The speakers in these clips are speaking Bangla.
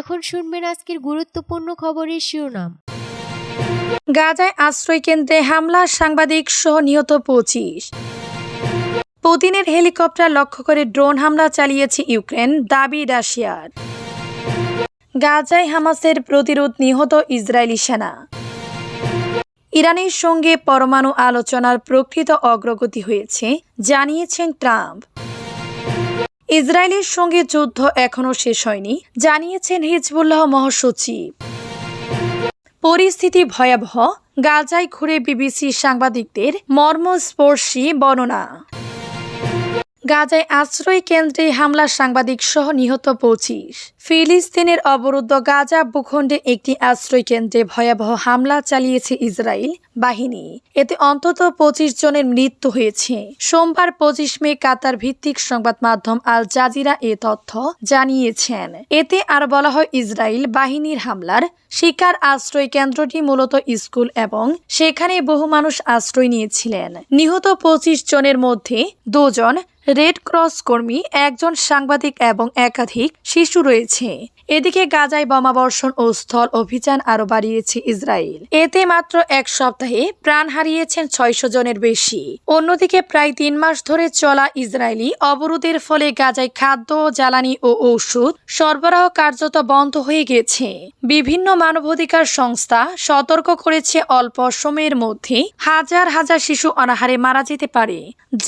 এখন শুনবেন আজকের গুরুত্বপূর্ণ খবরের শিরোনাম। গাজায় আশ্রয় কেন্দ্রে হামলা, সাংবাদিক সহ নিহত পঁচিশ। পুতিনের হেলিকপ্টার লক্ষ্য করে ড্রোন হামলা চালিয়েছে ইউক্রেন, দাবি রাশিয়ার। গাজায় হামাসের প্রতিরোধ নিহত ইসরায়েলি সেনা। ইরানের সঙ্গে পরমাণু আলোচনার প্রকৃত অগ্রগতি হয়েছে, জানিয়েছেন ট্রাম্প। ইসরায়েলের সঙ্গে যুদ্ধ এখনও শেষ হয়নি, জানিয়েছেন হিজবুল্লাহ মহাসচিব। পরিস্থিতি ভয়াবহ, গাজায় ঘুরে বিবিসি সাংবাদিকদের মর্মস্পর্শী বর্ণনা। গাজায় আশ্রয় কেন্দ্রে হামলা সাংবাদিক সহ নিহত পঁচিশ। ফিলিস্তিনের অবরুদ্ধ গাজা ভূখণ্ডে একটি আশ্রয় কেন্দ্রে ভয়াবহ হামলা চালিয়েছে ইসরায়েল বাহিনী। এতে অন্তত পঁচিশ জনের মৃত্যু হয়েছে। সোমবার পঁচিশ মে কাতার ভিত্তিক সংবাদ মাধ্যম আল জাজিরা এ তথ্য জানিয়েছেন। এতে আর বলা হয় ইসরায়েল বাহিনীর হামলার শিকার আশ্রয় কেন্দ্রটি মূলত স্কুল এবং সেখানে বহু মানুষ আশ্রয় নিয়েছিলেন। নিহত পঁচিশ জনের মধ্যে দুজন রেড ক্রস কর্মী, একজন সাংবাদিক এবং একাধিক শিশু রয়েছে। এদিকে গাজায় বোমাবর্ষণ ও স্থল অভিযান আরও বাড়িয়েছে ইসরায়েল। এতে মাত্র এক সপ্তাহে প্রাণ হারিয়েছেন ছয়শো জনের বেশি। অন্যদিকে প্রায় তিন মাস ধরে চলা ইসরায়েলি অবরোধের ফলে গাজায় খাদ্য, জ্বালানি ও ঔষধ সরবরাহ কার্যত বন্ধ হয়ে গেছে। বিভিন্ন মানবাধিকার সংস্থা সতর্ক করেছে অল্প সময়ের মধ্যে হাজার হাজার শিশু অনাহারে মারা যেতে পারে।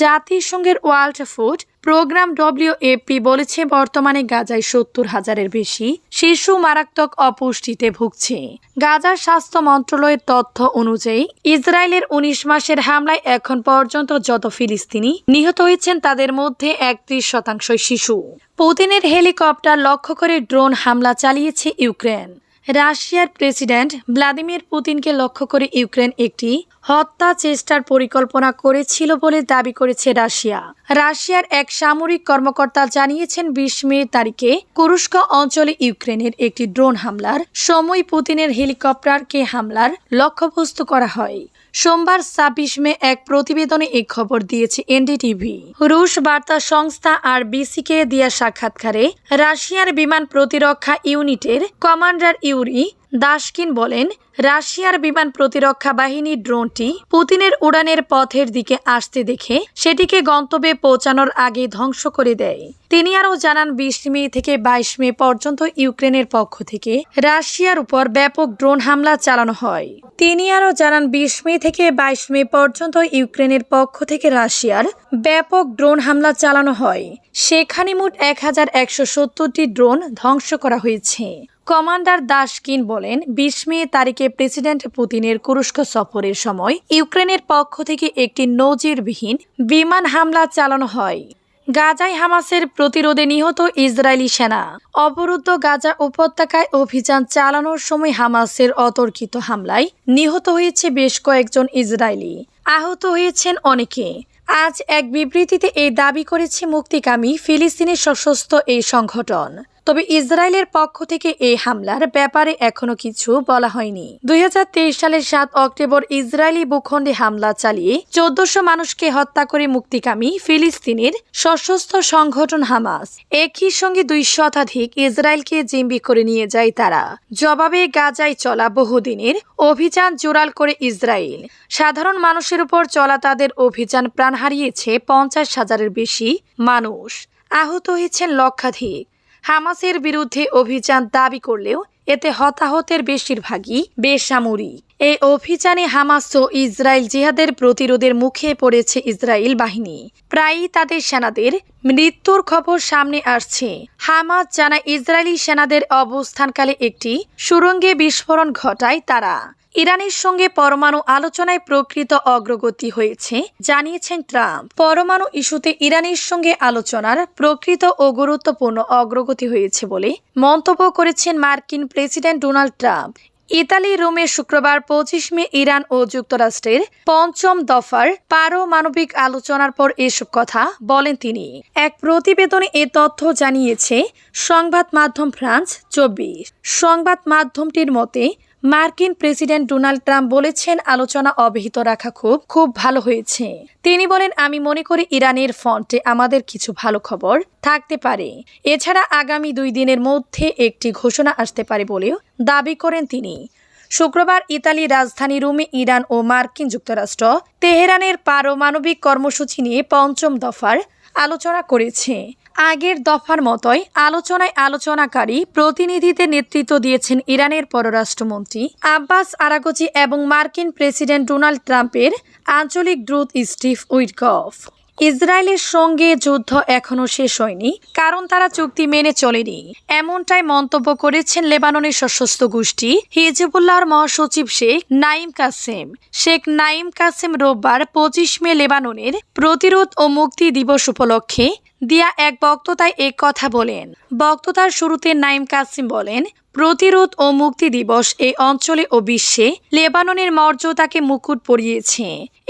জাতিসংঘের ওয়ার্ল্ড ফুড প্রোগ্রাম ডব্লিউএপি বলেছে বর্তমানে গাজায় সত্তর হাজারের বেশি শিশু মারাত্মক অপুষ্টিতে ভুগছে। গাজার স্বাস্থ্য মন্ত্রণালয়ের তথ্য অনুযায়ী, ইসরায়েলের উনিশ মাসের হামলায় এখন পর্যন্ত যত ফিলিস্তিনি নিহত হয়েছেন, তাদের মধ্যে একত্রিশ শতাংশই শিশু। পুতিনের হেলিকপ্টার লক্ষ্য করে ড্রোন হামলা চালিয়েছে ইউক্রেন। রাশিয়ার প্রেসিডেন্ট ভ্লাদিমির পুতিনকে লক্ষ্য করে ইউক্রেন একটি হত্যা চেষ্টার পরিকল্পনা করেছিল বলে দাবি করেছে রাশিয়া। রাশিয়ার এক সামরিক কর্মকর্তা জানিয়েছেন, বিশ মে তারিখে কুরুস্ক অঞ্চলে ইউক্রেনের একটি ড্রোন হামলার সময় পুতিনের হেলিকপ্টারকে হামলার লক্ষ্যবস্তু করা হয়। সোমবার ছাব্বিশ মে এক প্রতিবেদনে এ খবর দিয়েছে এনডিটিভি। রুশ বার্তা সংস্থা আর বিসিকে দেয়া সাক্ষাৎকারে রাশিয়ার বিমান প্রতিরক্ষা ইউনিটের কমান্ডার ইউরি দাসকিন বলেন রাশিয়ার বিমান প্রতিরক্ষা বাহিনী ড্রোনটি পুতিনের উড়ানের পথের দিকে আসতে দেখে সেটিকে গন্তব্যে পৌঁছানোর আগে ধ্বংস করে দেয়। তিনি আরও জানান, বিশ মে থেকে বাইশ মে পর্যন্ত ইউক্রেনের পক্ষ থেকে রাশিয়ার উপর ব্যাপক ড্রোন হামলা চালানো হয়। তিনি আরও জানান, বিশ মে থেকে বাইশ মে পর্যন্ত ইউক্রেনের পক্ষ থেকে রাশিয়ার ব্যাপক ড্রোন হামলা চালানো হয়। সেখানে মোট এক হাজার একশো সত্তরটি ড্রোন ধ্বংস করা হয়েছে। কমান্ডার দাশকিন বলেন, বিশ মে তারিখে প্রেসিডেন্ট পুতিনের কুরস্ক সফরের সময় ইউক্রেনের পক্ষ থেকে একটি নজিরবিহীন বিমান হামলা চালানো হয়। গাজায় হামাসের প্রতিরোধে নিহত ইসরায়েলি সেনা। অবরুদ্ধ গাজা উপত্যকায় অভিযান চালানোর সময় হামাসের অতর্কিত হামলায় নিহত হয়েছে বেশ কয়েকজন ইসরায়েলি। আহত হয়েছেন অনেকে। আজ এক বিবৃতিতে এই দাবি করেছে মুক্তিকামী ফিলিস্তিনের সশস্ত্র এই সংগঠন। তবে ইসরায়েলের পক্ষ থেকে এই হামলার ব্যাপারে এখনও কিছু বলা হয়নি। দুই হাজার তেইশ সালের সাত অক্টোবর ইসরায়েলি ভূখণ্ডে হামলা চালিয়ে চোদ্দশো মানুষকে হত্যা করে মুক্তিকামী ফিলিস্তিনের সশস্ত্র সংগঠন হামাস। একই সঙ্গে দুই শতাধিক ইসরায়েলকে জিম্বি করে নিয়ে যায় তারা। জবাবে গাজায় চলা বহুদিনের অভিযান জোরাল করে ইসরায়েল। সাধারণ মানুষের উপর চলা তাদের অভিযান প্রাণ হারিয়েছে পঞ্চাশ হাজারের বেশি মানুষ। আহত হয়েছেন লক্ষাধিক। হামাসের বিরুদ্ধে অভিযান দাবি করলেও এতে হতাহতের বেশিরভাগই বেসামরিক। এই অভিযানে হামাস ও ইসরায়েল জিহাদের প্রতিরোধের মুখে পড়েছে ইসরায়েল বাহিনী। প্রায়ই তাদের সেনাদের মৃত্যুর খবর সামনে আসছে। হামাস জানা ইসরায়েলি সেনাদের অবস্থানকালে একটি সুরঙ্গে বিস্ফোরণ ঘটায় তারা। ইরানের সঙ্গে পরমাণু আলোচনায় প্রকৃত অগ্রগতি হয়েছে, জানিয়েছেন ট্রাম্প। পরমাণু ইস্যুতে ইরানের সঙ্গে আলোচনার প্রকৃত ও গুরুত্বপূর্ণ অগ্রগতি হয়েছে বলে মন্তব্য করেছেন মার্কিন প্রেসিডেন্ট ডোনাল্ড ট্রাম্প। ইতালি, রোমে শুক্রবার পঁচিশ মে ইরান ও যুক্তরাষ্ট্রের পঞ্চম দফার পারমাণবিক আলোচনার পর এসব কথা বলেন তিনি। এক প্রতিবেদনে এ তথ্য জানিয়েছে, সংবাদ মাধ্যম ফ্রান্স চব্বিশ। সংবাদ মাধ্যমটির মতে মার্কিন প্রেসিডেন্ট ডোনাল্ড ট্রাম্প বলেছেন আলোচনা অব্যাহত রাখা খুব খুব ভালো হয়েছে। তিনি বলেন, আমি মনে করি ইরানের ফন্টে আমাদের কিছু ভালো খবর থাকতে পারে। এছাড়া আগামী দুই দিনের মধ্যে একটি ঘোষণা আসতে পারে বলেও দাবি করেন তিনি। শুক্রবার ইতালি রাজধানী রোমে ইরান ও মার্কিন যুক্তরাষ্ট্র তেহরানের পারমাণবিক কর্মসূচি নিয়ে পঞ্চম দফার আলোচনা করেছে। আগের দফার মতোই আলোচনায় আলোচনাকারী প্রতিনিধিদের নেতৃত্ব দিয়েছেন ইরানের পররাষ্ট্রমন্ত্রী আব্বাস আরাগোচি এবং মার্কিন প্রেসিডেন্ট ডোনাল্ড ট্রাম্পের আঞ্চলিক দ্রুত স্টিভ উইটকফ ইসরায়েলের সঙ্গে যুদ্ধ এখনও শেষ হয়নি, কারণ তারা চুক্তি মেনে চলেনি। এমনটাই মন্তব্য করেছেন লেবাননের সশস্ত্র গোষ্ঠী হিজবুল্লাহর মহাসচিব শেখ নাইম কাসেম। শেখ নাইম কাসেম রোববার পঁচিশ মে লেবাননের প্রতিরোধ ও মুক্তি দিবস উপলক্ষে দিয়া এক বক্ততায় এক কথা বলেন। বক্ততার শুরুতে নাইম কাসিম বলেন প্রতিরোধ ও মুক্তি দিবস এই অঞ্চলে ও বিশ্বে লেবাননের মর্যাদাকে মুকুট পরিয়েছে।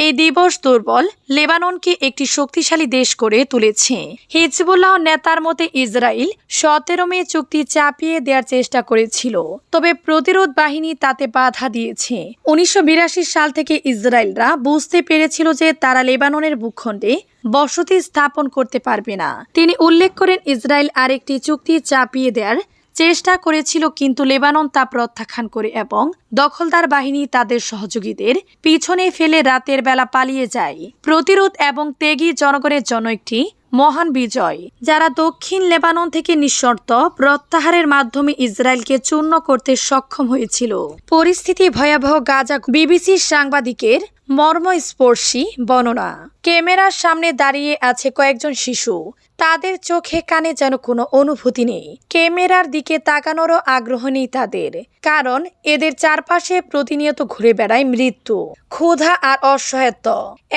এই দিবস দুর্বল, লেবাননকে একটি শক্তিশালী দেশ করে তুলেছে। হিজবুল্লাহ নেতার মতে ইসরায়েল সতেরো মে চুক্তি চাপিয়ে দেওয়ার চেষ্টা করেছিল, তবে প্রতিরোধ বাহিনী তাতে বাধা দিয়েছে। উনিশশো বিরাশি সাল থেকে ইসরায়েলরা বুঝতে পেরেছিল যে তারা লেবাননের ভূখণ্ডে বসতি স্থাপন করতে পারবে না। তিনি উল্লেখ করেন, ইসরায়েল আরেকটি চুক্তি চাপিয়ে দেওয়ার চেষ্টা করেছিল কিন্তু লেবানন তা প্রত্যাখ্যান করে এবং দখলদার বাহিনী তাদের সহযোগীদের পিছনে ফেলে রাতের বেলা পালিয়ে যায়। প্রতিরোধ এবং তেগি জনগণের জন্য একটি মহান বিজয়, যারা দক্ষিণ লেবানন থেকে নিঃশর্ত প্রত্যাহারের মাধ্যমে ইসরায়েলকে চূর্ণ করতে সক্ষম হয়েছিল। পরিস্থিতি ভয়াবহ গাজা বিবিসির সাংবাদিকের মর্মস্পর্শী বর্ণনা। ক্যামেরার সামনে দাঁড়িয়ে আছে কয়েকজন শিশু। তাদের চোখে কানে যেন কোনো অনুভূতি নেই। ক্যামেরার দিকে তাকানোরও আগ্রহ নেই তাদের, কারণ এদের চারপাশে প্রতিনিয়ত ঘুরে বেড়ায় মৃত্যু, ক্ষুধা আর অসহায়ত্ব।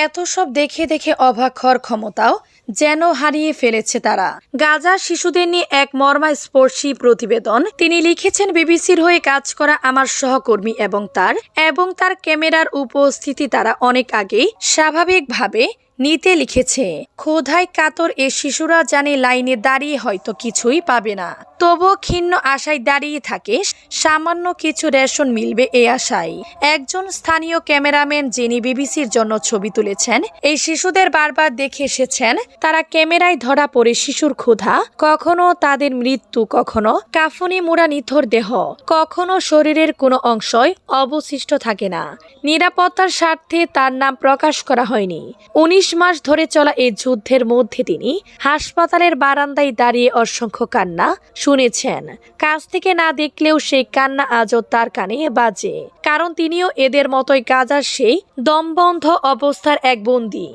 এত সব দেখে দেখে হওয়ার ক্ষমতাও যেন হারিয়ে ফেলেছে তারা। গাজার শিশুদের নিয়ে এক মর্মাস্পর্শী প্রতিবেদন তিনি লিখেছেন বিবিসির হয়ে কাজ করা আমার সহকর্মী এবং তার এবং তার ক্যামেরার উপস্থিতি তারা অনেক আগেই স্বাভাবিকভাবে নিতে লিখেছে, ক্ষোধায় কাতর এ শিশুরা জানে লাইনে দাঁড়িয়ে হয়তো কিছুই পাবে না। তবুও ক্ষীণ আশায় দাঁড়িয়ে থাকে, সামান্য কিছু রেশন মিলবে এ আশায়। একজন স্থানীয় ক্যামেরাম্যান যিনি বিবিসির জন্য ছবি তুলেছেন, এই শিশুদের বারবার দেখে এসেছেন, তারা ক্যামেরায় ধরা পড়ে শিশুর ক্ষুধা, কখনো তাদের মৃত্যু, কখনো কাফনি মোড়া নিথর দেহ, কখনো শরীরের কোনো অংশই অবশিষ্ট থাকে না। নিরাপত্তার স্বার্থে তার নাম প্রকাশ করা হয়নি। উনিশ মাস ধরে চলা এই যুদ্ধের মধ্যে তিনি হাসপাতালের বারান্দায় দাঁড়িয়ে অসংখ্য কান্না শুনেছেন। কাছ থেকে না দেখলেও সেই কান্না আজও তার কানে বাজে। কারণ তিনিও এদের মতোই গাজার সেই দমবন্ধ অবস্থার এক বন্দী।